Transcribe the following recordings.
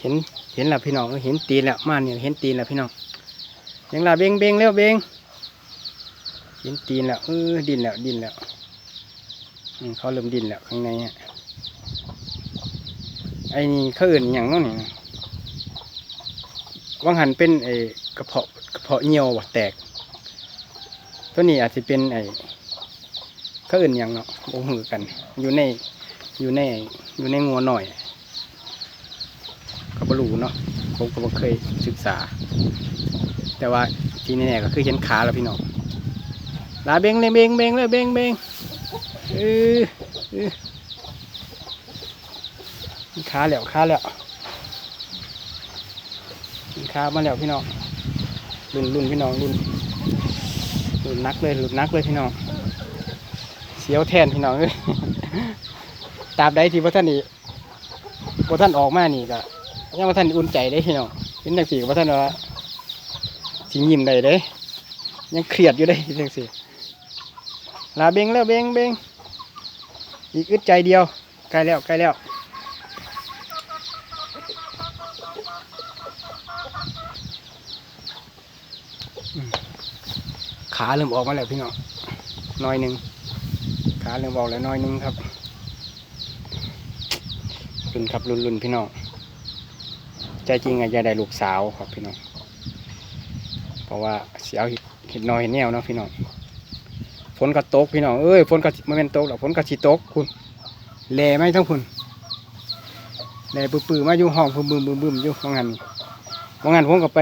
เห็นเห็นแล้วพี่น้องเห็นตีนแล้วมาเนี่ยเห็นตีนแล้วพี่น้องยังลาเบงเบงเร็วเบงเห็นตีนแล้วเออดินแล้วดินแล้วเขาเริ่มดินแล้วข้างในอะไอ้นี่เขาอื่นอย่างนั้นนี่ว่างหันเป็นไอ้กระเพาะกระเพาะเหี่ยวแตก ตัวนี้อาจจะเป็นไอ้เขาอื่นอย่างเนาะโอ้หือกัน อยู่ในอยู่ในอยู่ในงัวหน่อย รู้เนาะผมก็บ่เคยศึกษา แต่ว่าที่แน่ๆก็คือเห็นขาแล้วพี่น้องลาเบงเลยเบงเบงเลยเบงเบงเออเออมีขาแล้วขาแล้วมีขามาแล้วพี่น้องรุ่นรุ่นพี่น้องรุ่นรุ่นนักเลยรุ่นนักเลยพี่น้องเสียวแทนพี่น้องเอ้ยตราบใดที่พระท่านนี่พระท่านออกมานี่ก็ ยังว่าท่านอุ่นใจได้พี่น้องเห็นจังสี่ว่าท่านว่าสิยิ้มได้เด้ ยังเครียดอยู่ได้จังสี่ลาเบงแล้วเบงเบงอีกอึดใจเดียวใกล้แล้วใกล้แล้วขาเริ่มออกมาแล้วพี่น้องหน้อยหนึ่งขาเริ่มออกแล้วหน้อยหนึ่งครับรุนครับรุนรุนพี่น้อง ใจจริงอะจะได้ลูกสาวครับพี่น้องเพราะว่าเสียวเห็ดน้อยเห็ดแนวเนาะพี่น้องฝนก็ตกพี่น้องเอ้ยฝนก็ไม่เป็นตกหรอกฝนก็สิตกคุณแหล่ไหมทั้งคุณแหล่ปื้อๆมาอยู่ห้องบึมบึมบึมบึมอยู่ว่างั้นว่างั้นผมก็ไป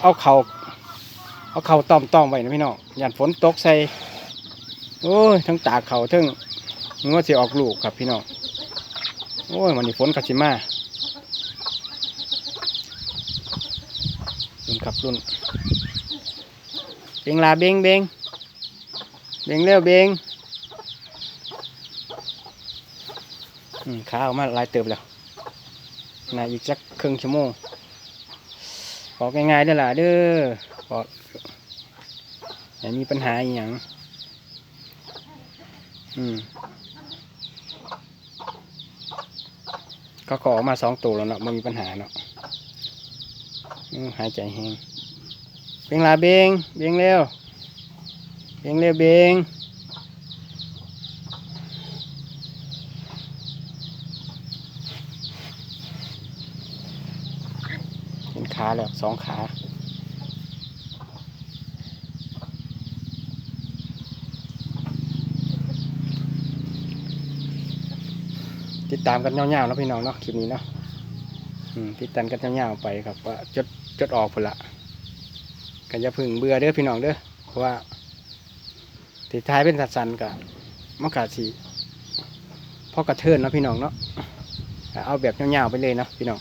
เอาเข่าเอาเข่าต้อมต้อมๆไว้นะพี่น้องย่าฝนตกใส่โอ้ยทั้งตากเข่าทั้งงวดสิออกลูกครับพี่น้องโอ้ยวันนี้ฝนก็สิมา รุ่นขับรุ่น เบงลาเบงเบงเบงเร็วเบงขาออกมาลายเติบแล้วน่าอีกสักครึ่งชั่วโมงบอกง่ายๆเด้อล่ะเด้อบอกอย่ามีปัญหาอหย่างอืมก็ขอออกมาสองตัวแล้วเนาะไม่มีปัญหาเนาะ หายใจแห้งเบงลาเบงเบงเร็วเบงเร็วเบงเห็นขาแล้วสองขาติดตามกันยาวๆนะพี่น้องเนาะคลิปนี้เนาะติดตันกันยาวๆไปครับว่าจด จดออกพุ่นละกันจะพึ่งเบื่อเด้อพี่น้องเด้อเพราะว่าติดท้ายเป็นสัตว์สันกับมะกาสีพ่อกระเทินเนาะพี่น้องเนาะเอาแบบยาวๆไปเลยเนาะพี่น้อง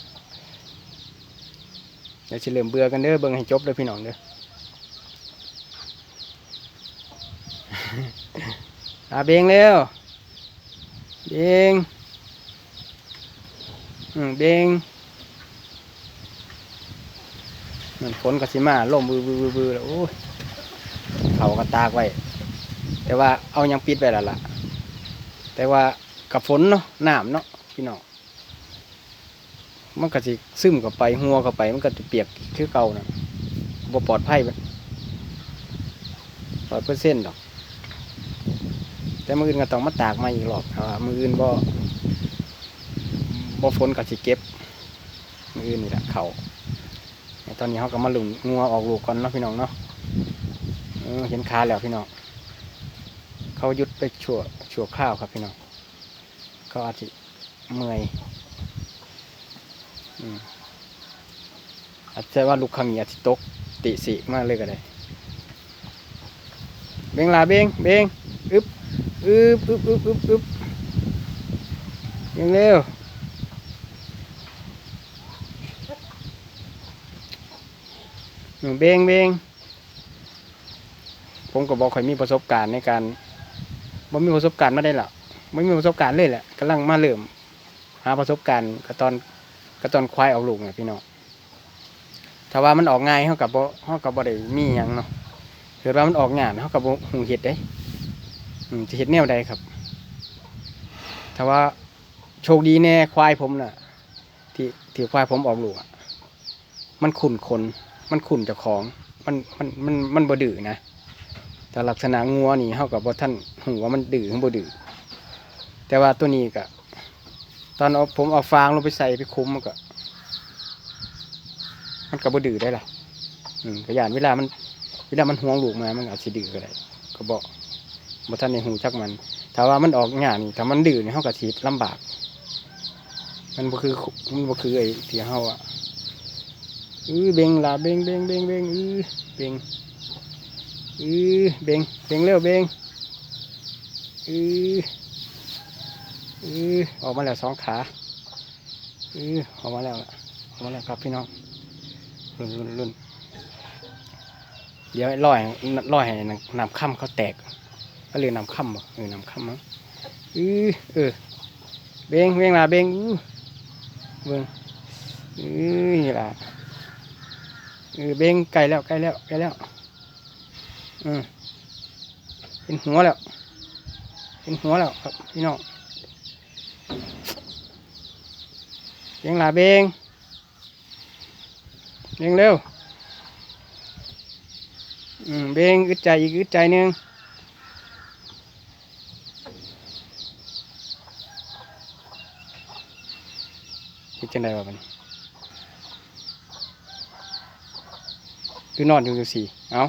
เดี๋ยวจะเริ่มเบื่อกันเด้อเบิ่งให้จบเลยพี่น้องเด้ออาเบงเร็วเบงอืมเบง มันฝนก็สิมาล่มบือบือบือแล้วโอ้ยเขาก็ตากไว้ แต่ว่าเอายังปิดไว้แล้วล่ะ แต่ว่ากับฝนเนาะน้ำเนาะพี่น้องมันก็สิซึมกับไปหัวกับไป มันก็จะเปียกคือเก่านะบ่ปลอดภัยไปร้อยเปอร์เซ็นต์ดอก แต่มืออื่นก็ต้องมาตากมาอีกรอบถ้าว่ามืออื่นบ่บ่ฝนก็สิเก็บมืออื่นนี่แหละเขา ตอนนี้เขาก็มาหลุมงัวออกลูกก่อนเนาะพี่น้องเนาะเห็นขาแล้วพี่น้องเขายุดไปชั่วชั่วข้าวครับพี่น้องเขาอาจจะเมื่อยอืมอาจจะว่าลูกขมีอาจจะตกติสิมากเลยก็ได้เบงลาเบงเบงอึบอึบอึบอึบอึบอึบยังเร็ว อืม เบงเบงผมก็บอกข่อยมีประสบการณ์ในการบ่มีประสบการณ์มาได้หรอกไม่มีประสบการณ์เลยแหละกำลังมาเริ่มหาประสบการณ์ก็ตอนก็ตอนควายออกลูกไงพี่น้องถ้าว่ามันออกง่ายเขากับบ่เขากับบ่ได้มีหยังเนาะเกิดว่ามันออกงานเขากับบ่หูเห็ดได้อืมจะเห็ดแนวใดครับ ถ้าว่าโชคดีแน่ควายผมน่ะ ที่ที่ควายผมออกลูกอะมันขุนคน มันขุนเจ้าของ มันมันมันมันบ่ดื้อนะแต่ลักษณะงัวนี่เฮากับบ่ท่านหูว่ามันดื้อหรือบ่ดื้อแต่ว่าตัวนี้ก็ตอนเอาผมเอาฟางลงไปใส่ไปคุ้มมันก็ มันก็บ่ดื้อได้ล่ะอืมก็ย่านเวลามัน เวลามันห่วงลูกมามันอาจสิดื้อก็ได้ก็บอกบ่ท่านในหูจักมันถ้าว่ามันออกหญ้านี่ถ้ามันดื้อนี่เฮาก็สิลำบาก มันบ่คือมันบ่คือไอ้ที่เฮาอะ อือเบงล่ะเบงเบงเบงเบงอือเบงอือเบงเบงเร็วเบงอืออือออกมาแล้วสองขาอือออกมาแล้วล่ะออกมาแล้วครับพี่น้องรุ่นรุ่นรุ่นเดี๋ยวลอยลอยให้น้ำค่ำเขาแตกก็เรียน้ำค่ำบ่เออน้ำค่ำมั้งอือเออเบงเบงล่ะเบงอือเบ่งเอ้ยนี่ล่ะ เออเบ่งไก่แล้วไก่แล้วไก่แล้วอืมเป็นหัวแล้ว เป็นหัวแล้วครับพี่น้องเบ่งล่ะเบ่งเบ่งเร็วอืมเบ่งอึดใจอีกอึดใจหนึ่งคิดจังไดวะมัน คือนอนอยู่จังสี่เอา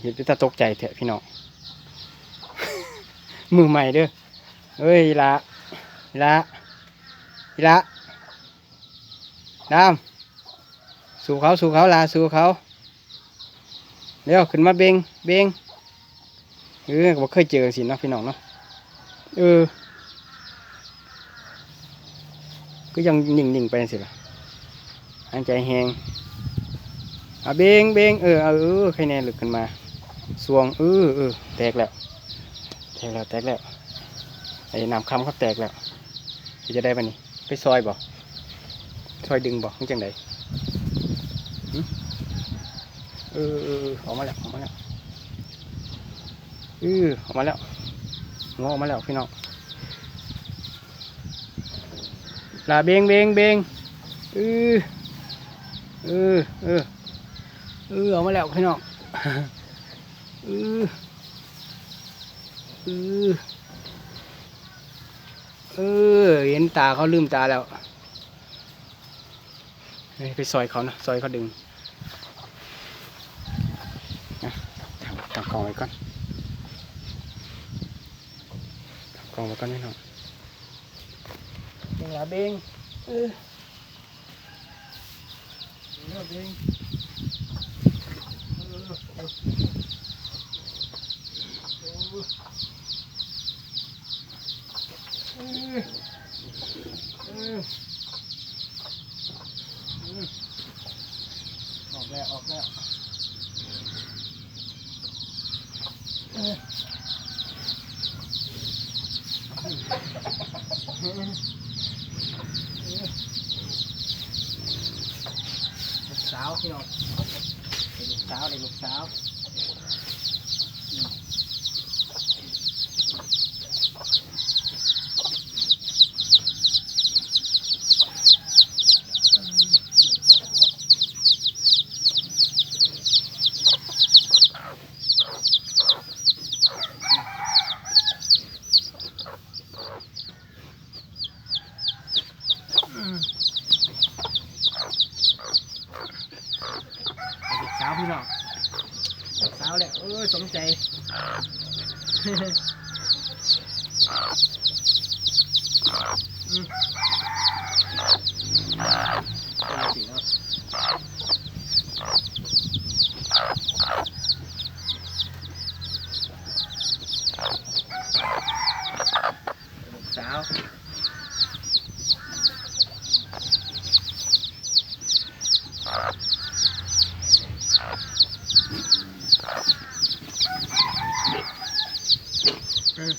เห็นเป็นตาตกใจเถอะพี่น้องมือใหม่เด้อเอ้ยอีละอีละอีละดามสู่เขาสู่เขาลาสู่เขาเร็วขึ้นมาเบงเบงเออก็บ่เคยเจอสินะพี่น้องเนาะเออก็ยังนิ่งๆไปสิล่ะหายใจแหง อะเบงเบงเออเออใครแน่หลุดขึ้นมาสวงเออเออแตกแล้ว แตกแล้วแตกแล้วไอ้น้ำคำเขาแตกแล้วจะได้ปะนี่ไปซอยบ่ซอยดึงบ่มันจังไดเออเออออกมาแล้วออกมาแล้วเออออกมาแล้วงอออกมาแล้วพี่น้อง là biên biên biên ừ ừ ừ ừ ở mới lẹo thấy không ừ ừ ừ เห็นตาเขาลืมตาแล้วเฮ้ยไปซอยเขานะซอยเขาดึงนะทำทำกล่องไว้ก่อนทำกล่องไว้ก่อนนิดหน่อย Đừng là biên ừ. Đừng là biên Ừ, ừ. Ừ. Ừ. Ừ. ออกแล้วออกแล้วเอออืม ลูกสาวพี่น้องเด็กลูกสาวเด็กลูกสาวอืมอืม เด็กสาวพี่น้องเด็กสาวแหละเออสมใจ อืมเอาสิเนาะเด็กสาว อืมเออ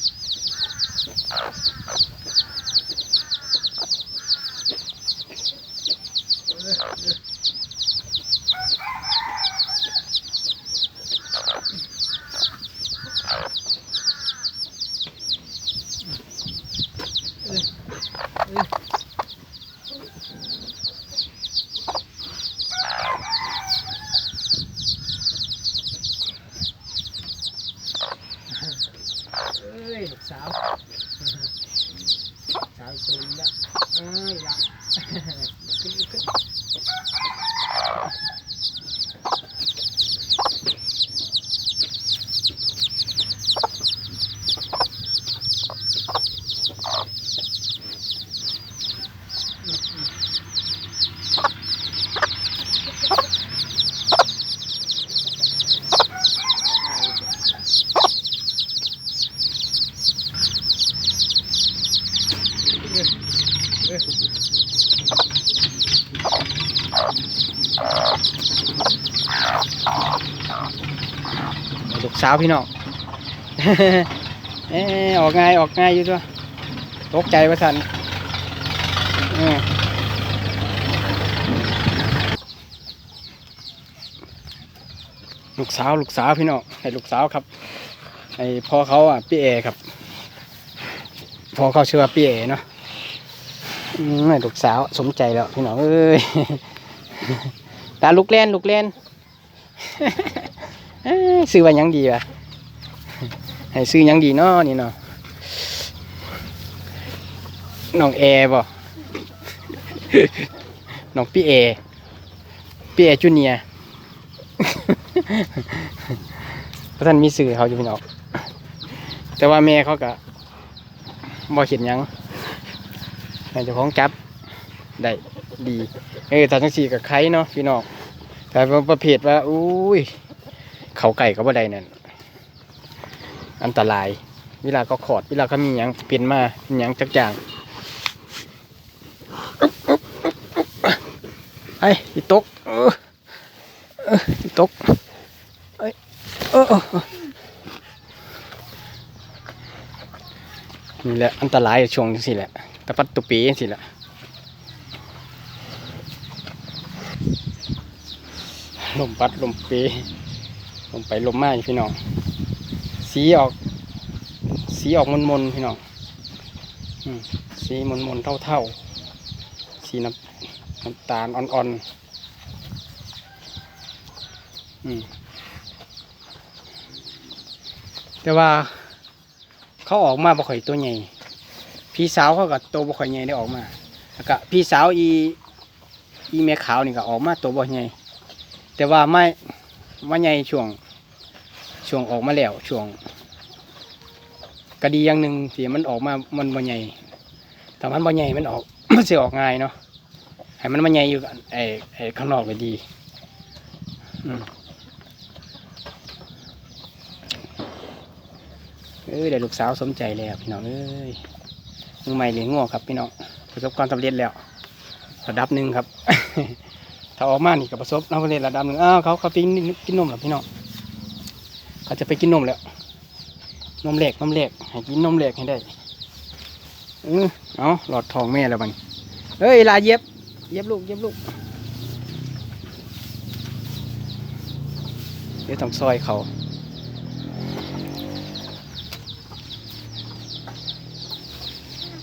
เออเออเออ สูงละเอ้ยละขึ้นขึ้น ลูกสาวพี่น้องเออออกง่ายออกง่ายอยู่ตัวตกใจว่าสันลูกสาวลูกสาวพี่น้องให้ลูกสาวครับไอ้พ่อเขาอะพี่เอครับพ่อเขาชื่อว่าพี่เอเนาะอืมให้ลูกสาวสมใจแล้วพี่น้องเอ้ยตาลูกเล่นลูกเล่น ซื้อว่ายังดีวะให้ซื้อยังดีเนาะนี่เนาะน้องเอบ่น้องพี่เอพี่เอจูเนียพระท่านมีสื่อเขาอยู่พี่น้องแต่ว่าแม่เขาก็บ่เห็นยังให้เจ้าของจับได้ดี เออแต่ทั้งสี่กับใครเนาะพี่น้องแต่ประเภทว่า อุ้ย เขาไก่ก็บ่ได้นั่นอันตราย เวลาก็ขอด เวลาเขามีหยังเปลี่ยนมามีหยังจักอย่างไอ้อีตกเอออีตกเอ้เออเออเออนี่แหละอันตรายช่วงนี้สิแหละตะปัดตุปีสิแหละลมปัดลมปี ลงไปลมมาอยู่พี่น้อง สีออก สีออกมนมนๆพี่น้องสีมนมนๆเท่าเท่าๆสีน้ำน้ำตาลอ่อนๆอืมแต่ว่า เขาออกมาบ่ค่อยตัวใหญ่ พี่สาวเขากับตัวบ่ค่อยใหญ่ได้ออกมาแล้วก็พี่สาวอีอีแม่ขาวนี่ก็ออกมาตัวบ่ใหญ่แต่ว่าไม่ว่าใหญ่ช่วง ช่วงออกมาแล้วช่วงก็ดีอย่างหนึ่งที่มันออกมามันบ่ใหญ่แต่มันบ่ใหญ่มันออก มันสิออกง่ายเนาะให้มันมาใหญ่อยู่กับไอ้ไอ้ข้างนอกก็ดีอืมเอ้ยได้ลูกสาวสมใจแล้วพี่น้องเอ้ยมือใหม่เลี้ยงงัวครับพี่น้องประสบความสำเร็จแล้ว ระดับหนึ่งครับถ้าออกมานี่ก็ประสบน้ำทะเลระดับหนึ่งอ้าวเขาเขาไปกินกินนมแล้วพี่น้อง เขาจะไปกินนมแล้ว นมเหล็กนมเหล็กให้กินนมเหล็กให้ได้เออเอาหลอดทองแม่แล้วบันเฮ้ยลาเย็บ เย็บลูก เย็บลูก เดี๋ยวต้องซอยเขา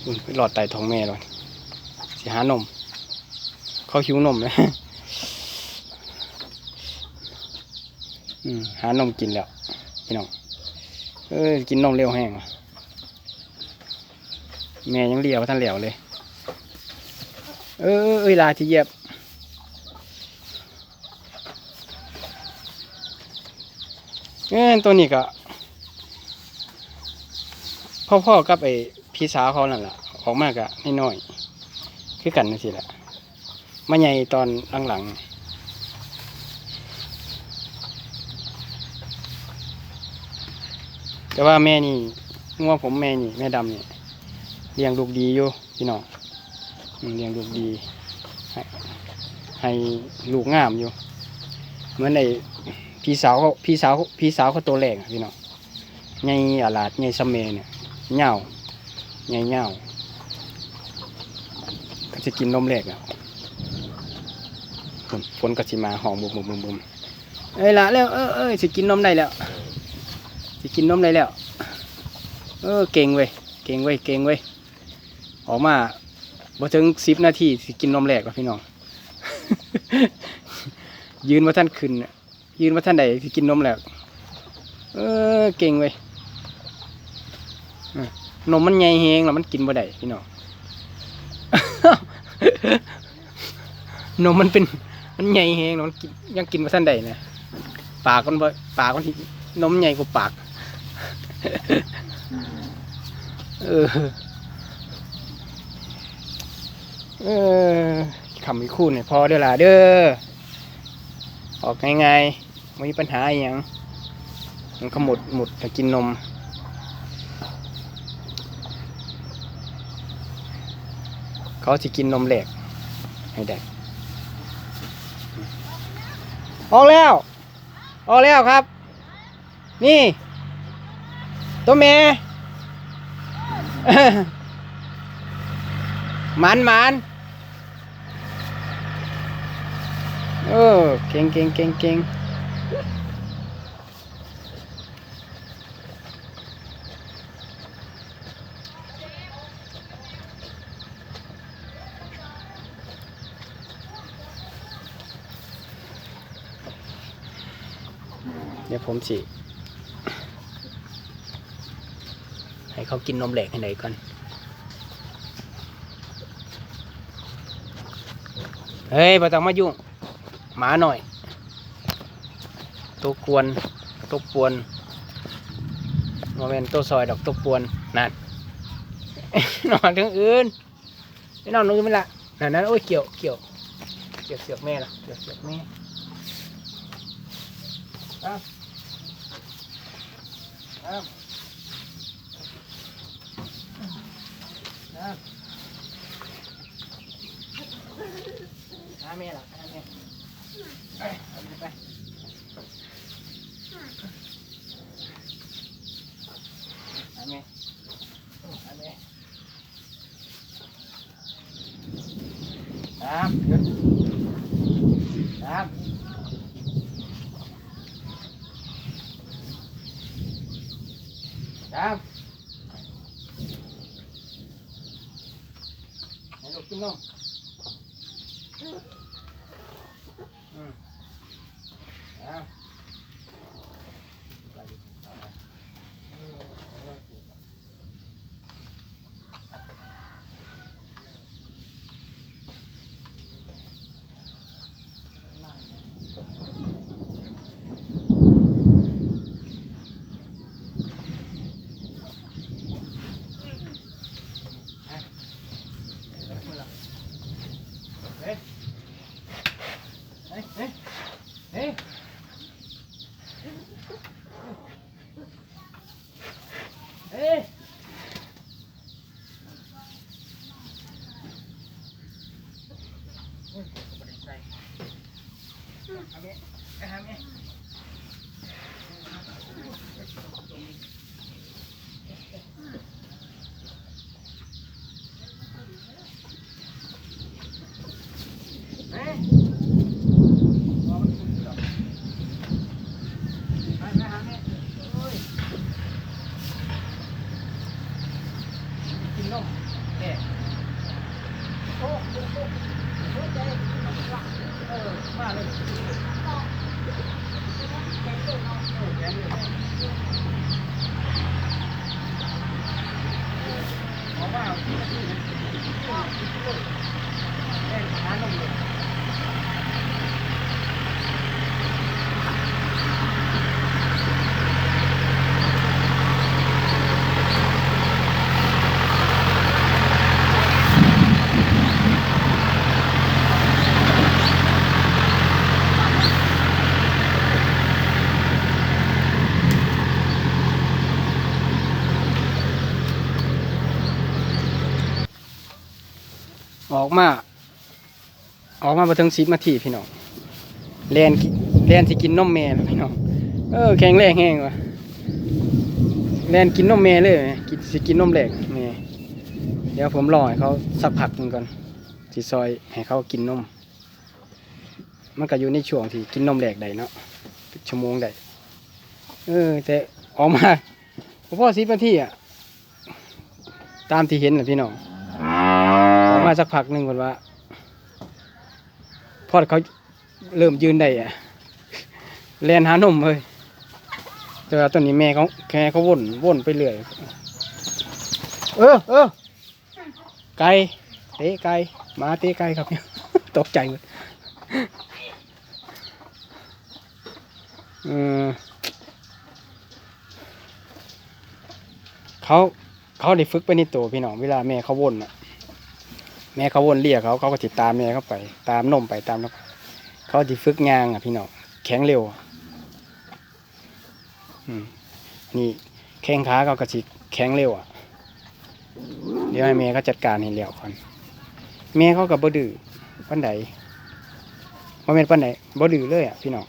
อืมหลอดไตท้องแม่เลยสิหานม เขาหิวนมเลยอืมหานมกินแล้ว พี่น้องเอ้ยกินนมเร็วแห้งแม่ยังเลี้ยวท่านเลี้ยวเลย เออเวลาที่เยียบเอ้ยตัวนี้ก็พ่อๆกับไอ้พี่สาวเขานั่นแหละออกมากะน้อยๆคือกันนั่นสิแหละมาใหญ่ตอนหลังๆ แต่ว่าแม่นี่งัวผมแม่นี่แม่ดำนี่เลี้ยงลูกดีอยู่พี่น้องเลี้ยงลูกดี ให้ลูกงามอยู่เหมือนในพี่สาวเขาพี่สาวพี่สาวเขาตัวแรงพี่น้องใหญ่อาลาดใหญ่สะเมเนี่ยเหงาใหญ่เหงาก็จะกินนมแรกอะฝนฝนก็สิมาหอมบุมบุมบุมบุมเอ้ยละแล้วเออเออสิกินนมได้แล้ว สิกินนมได้แล้ว เออเก่งเว้ยเก่งเว้ยเก่งเว้ยออกมาบ่ถึงสิบนาทีสิกินนมแรกแล้วพี่น้อง ยืนมาท่านขึ้นน่ะยืนมาท่านใดสิกินนมแรกเออเก่งเว้ยนมมันใหญ่แฮงแล้วมันกินบ่ได้พี่น้องนมมันเป็นมันใหญ่แฮงเนาะมันกินยังกินมาท่านใดนะปากมันบ่ปากมันนมใหญ่กว่าปาก เออเออคำอีกคู่เนี่ยพอเด้อล่ะเด้อออกง่ายๆไม่มีปัญหาอย่างมันก็หมดหมดแต่กินนม เขาจะกินนมแหลกให้ได้ออกแล้ว ออกแล้วครับ นี่ ตัวเมมันมันเออเก่งเก่งเก่งเก่งเดี๋ยวผมสิ ให้ เขากินนมแหลกให้ไหนก่อน เฮ้ยไม่ต้องมายุ่ง หมาหน่อย ตัวกวน ตัวปวนโมเมนตัวซอยดอกตัวปวนนั่นนอนทั้งอื่นไม่นอนตรงอื่นไม่ละนั่นนั่นโอ้ยเกี่ยวเกี่ยวเกี่ยวเสือกแม่ละเกี่ยวเสือกแม่อ้าวอ้าว อ้าวหาแม่ละหาแม่ไปเอามือไปเอาแม่เอาแม่ตามหยุดตามตามให้ลูกกินนมอืม เอาไปดิเอาไปเออเอาไปเฮ้ยเฮ้ยเฮ้ยเฮ้ย เอ้ยโอ้ยบ่ได้ใส่เอาแม่ไปหาแม่เอ้ยรอมันฝุ่นอยู่ดอกไปไปหาแม่โอ้ย กินนมแก่โอ้โหโอ้โหใจเออมาเลยแกงเลยเนาะเออแกงเลยเอาว่าเอาที่ที่แกงหานมเลย ออกมา ออกมาบ่ถึงสิบนาทีพี่น้องแลนแลนสิกินนมแม่พี่น้องเออแข็งแรงแห้งว่ะแลนกินนมแม่เลยกินสิกินนมแหลกแม่เดี๋ยวผมรอให้เขาสักพักหนึงก่อนสิซอยให้เขากินนมมันก็อยู่ในช่วงที่กินนมแหลกได้เนาะชั่วโมงได้เออแต่ออกมาพ่อสิบนาทีอะตามที่เห็นนะพี่น้องอ มาสักพักหนึ่งก่อนว่าพอเขาเริ่มยืนได้อะแลนหานมเลยแต่ว่าตอนนี้แม่เขาแค่เขาวนวนไปเรื่อย เออเออไก่เตะไก่หมาเตะไก่ครับตกใจหมดอืมเขาเขาได้ฝึกไปในตัวพี่น้องเวลาแม่เขาวนอะ แม่เขาวนเรียกเขาเขาก็ติดตามแม่เขาไป ตามนมไปตามนมเขาจะฝึกงางอะพี่น้องแข็งเร็วอืมนี่แข้งขาเขาก็สิแข็งเร็วอะเดี๋ยวให้แม่เขาจัดการให้เร็วก่อนแม่เขากับบดื้อปันใดบ่แม่นปันใดบ่ดื้อเลยอะพี่น้อง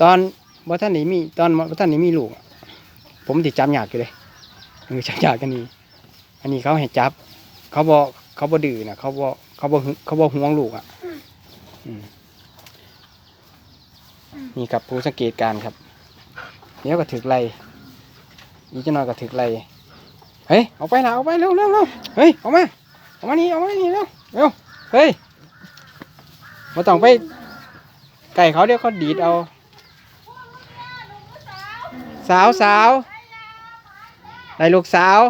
ตอนบ่ท่านนี้มีตอนบ่ท่านนี้มีลูกผมติดจำยากอยู่เลยเออจำยากกันนี้อันนี้เขาให้จับ เขาบอก เขาบ่ดื้อนะเขาบอกเขาบอกเขาบอกห่วงลูกอะมนี่ครับผู้สังเกตการครับเดี๋ยวก็ถึกไล่อีจะนอยก็ถึกไล่เฮ้ยเอาไปนะเอาไปเร็วเร็วเร็วเฮ้ยเอามาเอามานี่เอามานี่เร็วเร็วเฮ้ยมาต้องไปไก่เขาเดี๋ยวเขาดีดเอา สาวสาวได้ลูกสาว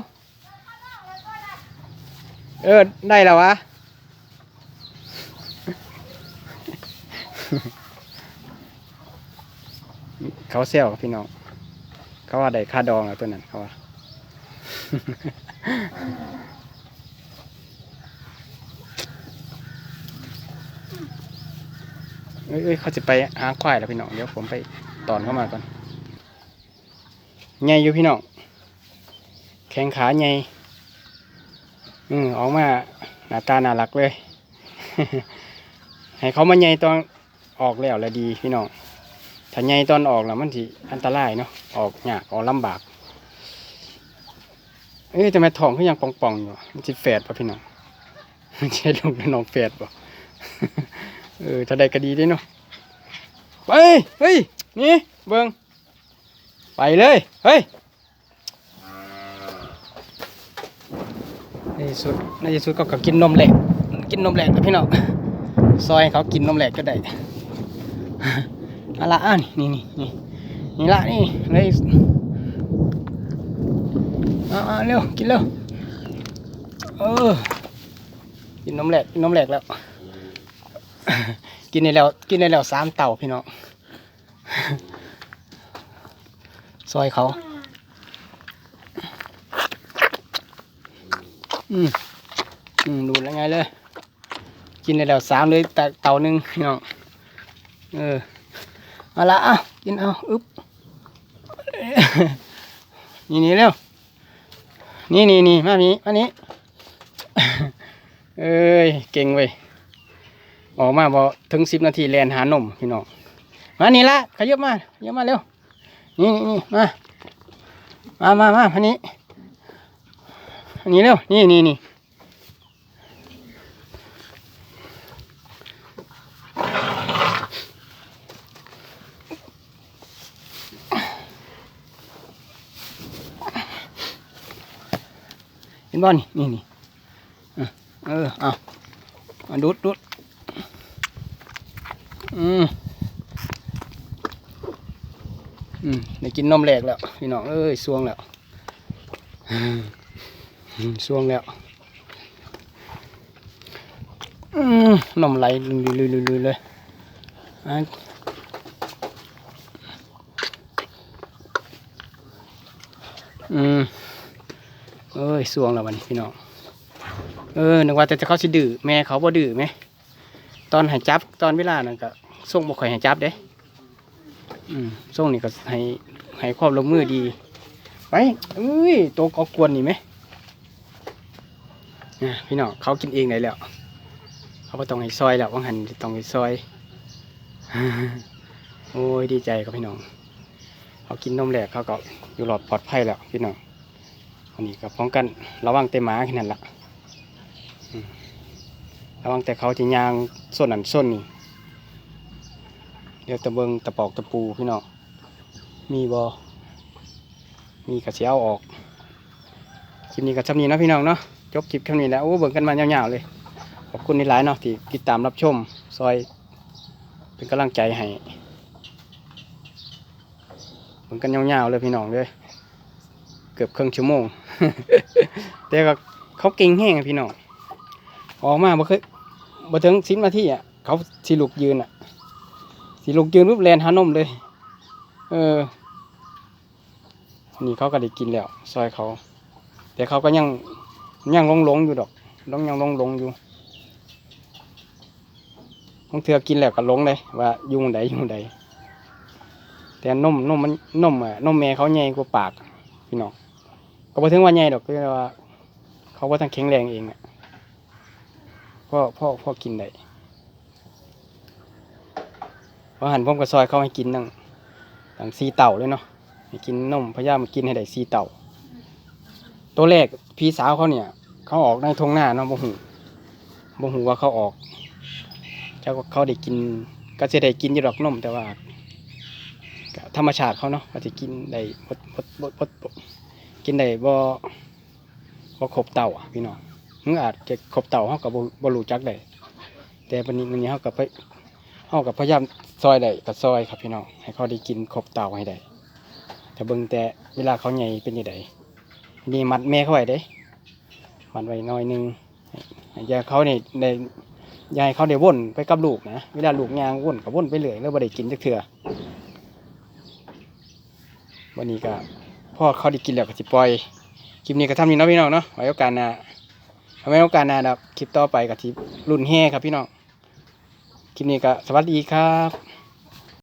เออ ได้แล้ววะ เขาเซลพี่น้อง เขาว่าได้ค่าดองแล้วตัวนั้นเขาว่าเอ้ยเขาจะไปหาควายแล้วพี่น้อง เดี๋ยวผมไปตอนเข้ามาก่อนใหญ่อยู่พี่น้อง แข้งขาใหญ่ อืมออกมาหน้าตาน่ารักเลย ให้เขามาใหญ่ตอนออกแล้วแหละดีพี่น้องถ้าใหญ่ตอนออกแล้วมันสิอันตรายเนาะออกยากออกลำบากเอ้ยแต่แม่ทองเขายังป่องๆอยู่มันสิแฝดป่ะพี่น้องมันใช่ลูกน้องแฝดป่ะเออถ้าได้ก็ดีด้เนาะไปเฮ้ยนี่เบิ้งไปเลยเฮ้ย ใน ที่สุดในที่สุดก็ก็กินนมแหลกกินนมแหลกนะพี่น้องซอยเขากินนมแหลกก็ได้อาละอะนี่นี่นี่นี่ละนี่เลยอาเอาเร็วกินเร็วเออกินนมแหลกกินนมแหลกแล้ว กินได้แล้วกินได้แล้วสามเต่าพี่น้องซอยเขา อืมอืมดูแล้วไงเลย กินได้แล้วสามเลยแต่เต่าหนึ่งพี่น้องเออเอาละอะกินเอาอึ๊บนี่นี่เร็วนี่นี่นี่มานี้มานี้เอ้ยเก่งเว้ยออกมาบอถึงสิบนาทีแลนหานมพี่น้องมานี่ละขยับมาขยับมาเร็วนี่นี่มามามามามานี้ นี้เร็ว นี่นี่นี่เห็นบ่นี่ นี่นี่เออ เอามาดูดดูดอืมอืม ได้กินนมแหลกแล้ว พี่น้อง เอ้ยสวงแล้ว ช่วงแล้วอืมนมไหลลุยๆเลยอืมเอ้ยสวงแล้ววันนี้พี่น้อง เออ นึกว่าแต่จะเขาสิดื้อแม่เขาบ่ดื้อไหม ตอนให้จับตอนเวลานั่นก็ส่งบ่ค่อยให้จับเด้ อืมส่งนี่ก็ให้ให้ความร่วมมือดี ไปเอ้ยตัวกอกวนนี่ไหม นะพี่น้องเขากินเองได้แล้ว เขาก็ต้องให้ซอยแล้วว่างหันต้องให้ซอย โอ้ยดีใจกับพี่น้อง เขากินนมแหลกเขาก็อยู่หลอดปลอดภัยแล้วพี่น้องอันนี้ก็ป้องกันระวังแต่หมาแค่นั้นละระวังแต่เขาที่ยางส้นนั่นส้นนี่เดี๋ยวตะเบิงตะปอกตะปูพี่น้องมีบอมีกระเสียเอาออกคลิปนี้ก็ชำนี้นะพี่น้องเนาะ จบคลิปแค่นี้แล้วโอ้เบิ่งกันมายาวๆเลย ขอบคุณในหลายเนาะที่ติดตามรับชม ซอยเป็นกำลังใจให้เบิ่งกันยาวๆเลยพี่น้องเลยเกือบครึ่งชั่วโมง แต่ก็เขาเก่งแห้งพี่น้องออกมาบ่เคยบ่ถึงสิบนาทีอะเขาสิลุกยืนอะสิลุกยืนปุ๊บแลนหานมเลย เออนี่เขาก็ได้กินแล้ว ซอยเขา แต่เขาก็ยัง ยังหลงหลงอยู่ดอกลงยังหลงหลงอยู่บางเทือกินแล้วก็หลงเลยว่ายุงใดยุงใดแต่นมนมมันนมอะนมแม่เขาใหญ่กว่าปากพี่น้องก็บ่ถึงว่าใหญ่ดอกก็ว่า เขาว่าทั้งแข็งแรงเองอะพ่อพ่อพ่อกินได้เพราหันผมก็ซอยเขาให้กินตั้งตั้งสีเต่าเลยเนาะให้กินนมพยายามกินให้ได้สีเต่า ตัวแรก พี่สาวเขาเนี่ย เขาออกในทงหน้าเนาะบ่หูบ่หูว่าเขาออกเจ้าเขาได้กิน ก็จะได้กินอยู่ดอกนมแต่ว่าธรรมชาติเขาเนาะก็จะกินได้บ่บ่บ่บ่บ่กินได้บ่บ่ครบเต่าอะพี่น้องมึงอาจจะครบเต่าเขาก็บ่บ่รู้จักได้แต่วันนี้มันนี้เขาก็ไปเขาก็พยายามซอยได้ก็ซอยครับพี่น้องให้เขาได้กินครบเต่าให้ได้แต่เบิ่งแต่เวลาเขาใหญ่เป็นยังไง นี่มัดแม่เขาไว้เด้มัดไว้หน้อยหนึงอย่าเขาเนี่ยในยายเขาเดี๋ยววนไปกับลูกนะเวลาลูกยางวนกับวนไปเรื่อยแล้วบ่ได้กินจักเถื่อวันนี้ก็พ่อเขาได้กินแล้วก็สิปล่อยคลิปนี้ก็ทำนี้เนาะพี่น้องเนาะไว้โอกาสหน้าเอาไว้โอกาสหน้าดอกคลิปต่อไปกับที่รุ่นแห่ครับพี่น้องคลิปนี้ก็สวัสดีครับ